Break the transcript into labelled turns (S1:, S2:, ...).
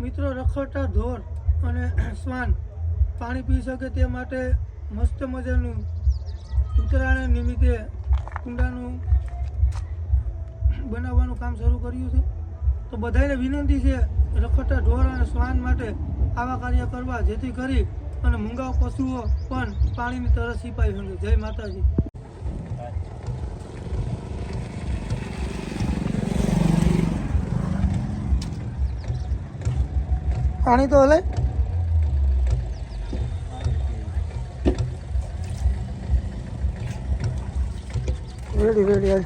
S1: મિત્રો, રખડતા ઢોર અને શ્વાન પાણી પી શકે તે માટે મસ્ત મજાનું ઉત્તરાયણ નિમિત્તે કુંડાનું બનાવવાનું કામ શરૂ કર્યું છે. તો બધાને વિનંતી છે, રખડતા ઢોર અને શ્વાન માટે આવા કાર્ય કરવા, જેથી કરી અને મૂંગા પશુઓ પણ પાણીની તરસ સિપાઈ શકે. જય માતાજી. પાણી તો હલે રેડી રેડી હાલ